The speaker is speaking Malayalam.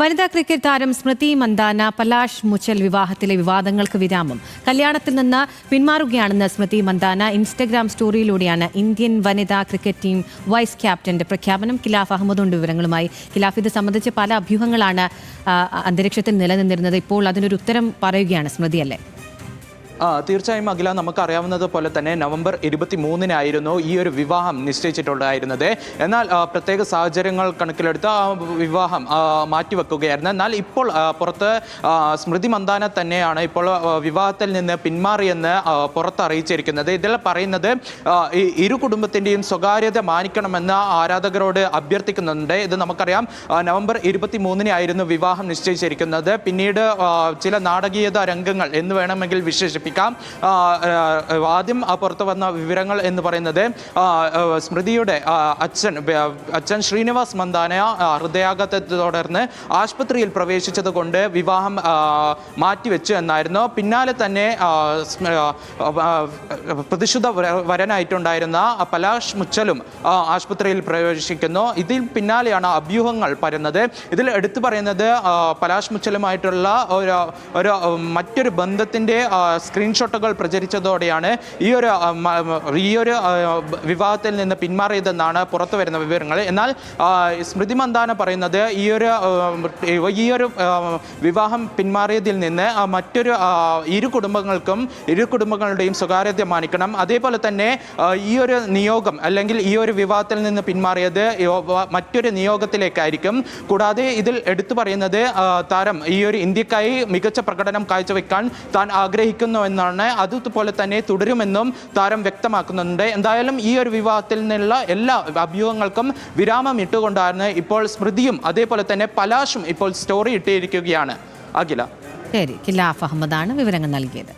വനിതാ ക്രിക്കറ്റ് താരം സ്മൃതി മന്ദാന പലാഷ് മുച്ചൽ വിവാഹത്തിലെ വിവാദങ്ങൾക്ക് വിരാമം. കല്യാണത്തിൽ നിന്ന് പിന്മാറുകയാണെന്ന് സ്മൃതി മന്ദാന ഇൻസ്റ്റഗ്രാം സ്റ്റോറിയിലൂടെയാണ് ഇന്ത്യൻ വനിതാ ക്രിക്കറ്റ് ടീം വൈസ് ക്യാപ്റ്റന്റെ പ്രഖ്യാപനം. ഖിലാഫ് അഹമ്മദുണ്ട് വിവരങ്ങളുമായി. ഖിലാഫ് ഇത് സംബന്ധിച്ച് പല അഭ്യൂഹങ്ങളാണ് അന്തരീക്ഷത്തിൽ നിലനിന്നിരുന്നത്. ഇപ്പോൾ അതിനൊരു ഉത്തരം പറയുകയാണ് സ്മൃതി അല്ലേ? തീർച്ചയായും അഖില നമുക്കറിയാവുന്നത് പോലെ തന്നെ നവംബർ ഇരുപത്തി മൂന്നിനായിരുന്നു ഈ ഒരു വിവാഹം നിശ്ചയിച്ചിട്ടുണ്ടായിരുന്നത്. എന്നാൽ പ്രത്യേക സാഹചര്യങ്ങൾ കണക്കിലെടുത്ത് ആ വിവാഹം ആ, മാറ്റിവെക്കുകയായിരുന്നു. എന്നാൽ ഇപ്പോൾ ആ, പുറത്ത് സ്മൃതി മന്ദാന തന്നെയാണ് ഇപ്പോൾ വിവാഹത്തിൽ നിന്ന് പിന്മാറിയെന്ന് പുറത്തറിയിച്ചിരിക്കുന്നത്. ഇതിൽ പറയുന്നത് ഇരു കുടുംബത്തിന്റെയും സ്വകാര്യത മാനിക്കണമെന്ന് ആരാധകരോട് അഭ്യർത്ഥിക്കുന്നുണ്ട്. ഇത് നമുക്കറിയാം ആ, നവംബർ ഇരുപത്തി മൂന്നിനായിരുന്നു വിവാഹം നിശ്ചയിച്ചിരിക്കുന്നത്. പിന്നീട് ചില നാടകീയത രംഗങ്ങൾ എന്ന് വേണമെങ്കിൽ വിശേഷിപ്പിക്കാം. ആ, ആദ്യം പുറത്തു വന്ന വിവരങ്ങൾ എന്ന് പറയുന്നത് സ്മൃതിയുടെ അച്ഛൻ അച്ഛൻ ശ്രീനിവാസ് മന്ദാന ഹൃദയാഘാതത്തെ തുടർന്ന് ആശുപത്രിയിൽ പ്രവേശിച്ചത് കൊണ്ട് വിവാഹം മാറ്റിവെച്ചു എന്നായിരുന്നു. പിന്നാലെ തന്നെ പ്രതിശുദ്ധ വരനായിട്ടുണ്ടായിരുന്ന പലാഷ് മുച്ചലും ആശുപത്രിയിൽ പ്രവേശിക്കുന്നു. ഇതിൽ പിന്നാലെയാണ് അഭ്യൂഹങ്ങൾ പരന്നത്. ഇതിൽ എടുത്തു പറയുന്നത് പലാഷ് മുച്ചലുമായിട്ടുള്ള ഒരു ഒരു മറ്റൊരു ബന്ധത്തിന്റെ സ്ക്രീൻഷോട്ടുകൾ പ്രചരിച്ചതോടെയാണ് ഈ ഒരു ഈ ഒരു വിവാഹത്തിൽ നിന്ന് പിന്മാറിയതെന്നാണ് പുറത്തു വരുന്ന വിവരങ്ങൾ. എന്നാൽ സ്മൃതി മന്ദാന പറയുന്നത് ഈ ഒരു ഈ ഒരു വിവാഹം പിന്മാറിയതിൽ നിന്ന് മറ്റൊരു ഇരു കുടുംബങ്ങൾക്കും ഇരു കുടുംബങ്ങളുടെയും സ്വകാര്യത മാനിക്കണം. അതേപോലെ തന്നെ ഈ ഒരു നിയോഗം അല്ലെങ്കിൽ ഈ ഒരു വിവാഹത്തിൽ നിന്ന് പിന്മാറിയത് മറ്റൊരു നിയോഗത്തിലേക്കായിരിക്കും. കൂടാതെ ഇതിൽ എടുത്തു പറയുന്നത് താരം ഈ ഒരു ഇന്ത്യക്കായി മികച്ച പ്രകടനം കാഴ്ചവെക്കാൻ താൻ ആഗ്രഹിക്കുന്നു എന്നാണ് അതുപോലെ തന്നെ തുടരുമെന്നും താരം വ്യക്തമാക്കുന്നുണ്ട്. എന്തായാലും ഈ ഒരു വിവാഹത്തിൽ നിന്നുള്ള എല്ലാ അഭ്യൂഹങ്ങൾക്കും വിരാമം ഇട്ടുകൊണ്ടാണ് ഇപ്പോൾ സ്മൃതിയും അതേപോലെ തന്നെ പലാഷും ഇപ്പോൾ സ്റ്റോറി ഇട്ടിരിക്കുകയാണ്. അഖില. ശരി ഖിലാഫ് അഹമ്മദാണ് വിവരങ്ങൾ നൽകിയത്.